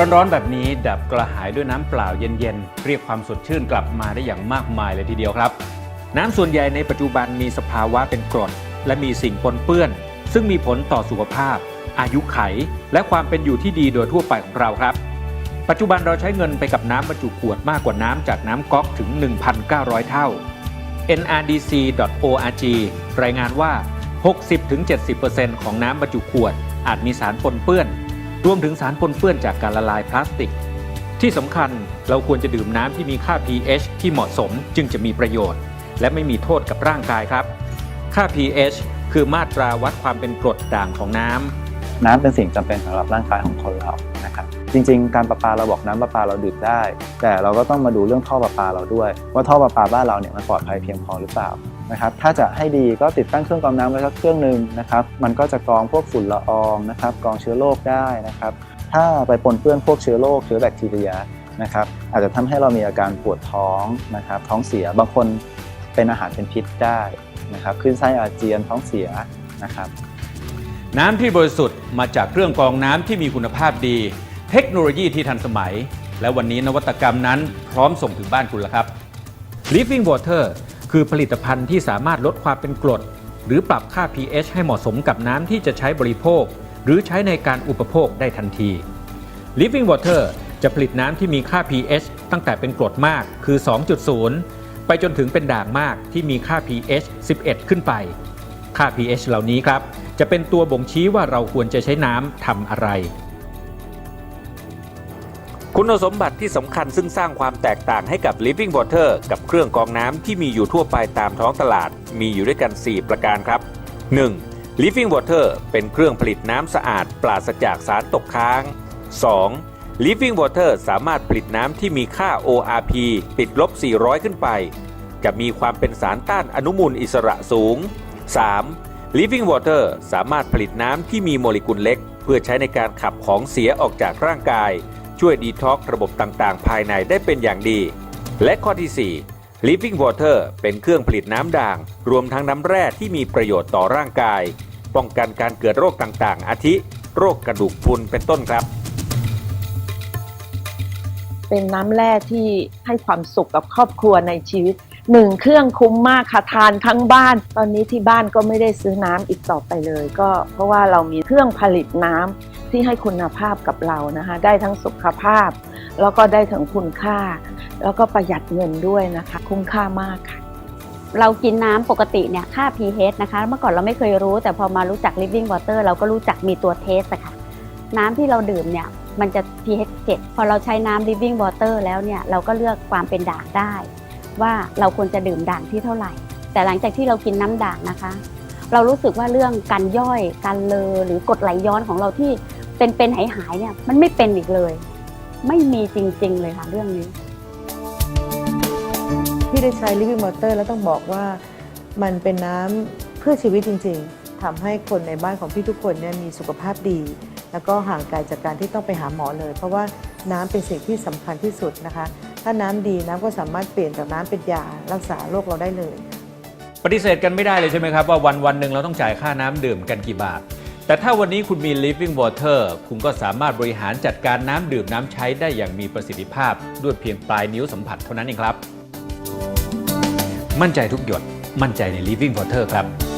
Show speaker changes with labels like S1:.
S1: ร้อนๆแบบนี้ดับกระหายด้วยน้ำเปล่าเย็นๆ เรียกความสดชื่นกลับมาได้อย่างมากมายเลยทีเดียวครับ น้ำส่วนใหญ่ในปัจจุบันมีสภาวะเป็นกรด และมีสิ่งปนเปื้อน ซึ่งมีผลต่อสุขภาพ อายุไข และความเป็นอยู่ที่ดีโดยทั่วไปของเราครับ ปัจจุบันเราใช้เงินไปกับน้ำบรรจุขวดมากกว่าน้ำจากน้ำก๊อกถึง 1,900 เท่า nrdc.org รายงานว่า 60-70%ของน้ำบรรจุขวดอาจมีสารปนเปื้อน รวมถึงสารปนเปื้อนจากการละลายพลาสติก ที่สำคัญเราควรจะดื่มน้ำที่มีค่า pH ที่เหมาะสมจึงจะมีประโยชน์ และไม่มีโทษกับร่างกายครับ ค่า pH คือมาตราวัดความเป็นกรดด่างของน้ำ
S2: น้ำเป็นสิ่งจำเป็นสำหรับร่างกายของคนเรานะครับ จริง ๆ การประปาเราบอกน้ำประปาเราดื่มได้ แต่เราก็ต้องมาดูเรื่องท่อประปาเราด้วย ว่าท่อประปาบ้านเราเนี่ยมันปลอดภัยเพียงพอหรือเปล่า นะครับถ้าจะให้ดีก็ติดตั้งเครื่องกรองน้ำไว้สักเครื่องหนึ่งนะครับมันก็จะกรองพวกฝุ่นละอองนะครับกรองเชื้อโรคได้นะครับถ้าไปปนเปื้อนพวกเชื้อโรคเชื้อแบคทีเรียนะครับอาจจะทำให้เรามีอาการปวดท้องนะครับท้องเสียบางคนเป็นอาหารเป็นพิษได้นะครับขึ้นไส้อาเจียนท้องเสียนะครับ
S1: น้ำที่บริสุทธิ์มาจากเครื่องกรองน้ำที่มีคุณภาพดี เทคโนโลยีที่ทันสมัย และวันนี้นวัตกรรมนั้นพร้อมส่งถึงบ้านคุณแล้วครับ Living Water คือผลิตภัณฑ์ที่สามารถลดความเป็นกรด หรือปรับค่า pH ให้เหมาะสมกับน้ำที่จะใช้บริโภค หรือใช้ในการอุปโภคได้ทันที Living Water จะผลิตน้ำที่มีค่า pH ตั้งแต่เป็นกรดมากคือ 2.0 ไปจนถึงเป็นด่างมากที่มีค่า pH 11 ขึ้นไป ค่า pH เหล่านี้ครับ จะเป็นตัวบ่งชี้ว่าเราควรจะใช้น้ำทำอะไร คุณสมบัติที่สำคัญซึ่งสร้างความแตกต่างให้กับ Living Water กับเครื่องกรองน้ำที่มีอยู่ทั่วไปตามท้องตลาด มีอยู่ด้วยกัน 4 ประการครับ 1. Living Water เป็นเครื่องผลิตน้ำสะอาด ปราศจากสารตกค้าง 2. Living Water สามารถผลิตน้ำที่มีค่า ORP ติดลบ 400 ขึ้นไป จะมีความเป็นสารต้านอนุมูลอิสระสูง 3. Living Water สามารถผลิตน้ำที่มีโมเลกุลเล็ก เพื่อใช้ในการขับของเสียออกจากร่างกาย ช่วยดีท็อกระบบต่างๆ ภายในได้เป็นอย่างดี และข้อที่ 4 Living Water เป็นเครื่องผลิตน้ำด่าง รวมทั้งน้ำแร่ที่มีประโยชน์ต่อร่างกาย ป้องกันการเกิดโรคต่างๆ อาทิ โรคกระดูกพรุนเป็นต้นครับ
S3: เป็นน้ำแร่ที่ให้ความสุขกับครอบครัวในชีวิตหนึ่งเครื่องคุ้มมากค่ะทานทั้งบ้าน ตอนนี้ที่บ้านก็ไม่ได้ซื้อน้ำอีกต่อไปเลย ก็เพราะว่าเรามีเครื่องผลิตน้ำ ที่ให้คุณภาพกับเรานะคะได้ทั้งสุขภาพ แล้วก็ได้ถึงคุณค่า แล้วก็ประหยัดเงินด้วยนะคะ คุ้มค่ามากค่ะ
S4: เรากินน้ำปกติเนี่ยค่า pH นะคะ เมื่อก่อนเราไม่เคยรู้ แต่พอมารู้จัก living water เราก็รู้จักมีตัวเทสค่ะน้ำที่เราดื่มเนี่ยมันจะ pH 7 พอเราใช้น้ำ living water แล้วเนี่ยเราก็เลือกความเป็นด่างได้ ว่าเราควรจะดื่มด่างที่เท่าไหร่ แต่หลังจากที่เรากินน้ำด่างนะคะ เรารู้สึกว่าเรื่องการย่อยการเลอหรือกรดไหลย้อนของเราที่ เป็นเป็นหายหายๆเนี่ยมันไม่เป็นอีกเลย ไม่มีจริง ๆ เลยค่ะเรื่องนี้
S5: ที่ได้ใช้ Living Water แล้วต้องบอกว่ามันเป็นน้ำเพื่อชีวิตจริง ๆทำให้คนในบ้านของพี่ทุกคนเนี่ยมีสุขภาพดี แล้วก็ห่างไกลจากการที่ต้องไปหาหมอเลย เพราะว่าน้ำเป็นสิ่งที่สำคัญที่สุดนะคะ ถ้าน้ำดีน้ำก็สามารถเปลี่ยนจากน้ำเป็นยารักษาโรคเราได้เลย
S1: ปฏิเสธกันไม่ได้เลยใช่ไหมครับว่าวันวันๆหนึ่งเราต้องจ่ายค่าน้ำดื่มกันกี่บาท แต่ถ้าวันนี้คุณมี Living Water คุณก็สามารถบริหารจัดการน้ำดื่มน้ำใช้ได้อย่างมีประสิทธิภาพ ด้วยเพียงปลายนิ้วสัมผัสเท่านั้นเองครับ มั่นใจทุกหยด มั่นใจใน Living Water ครับ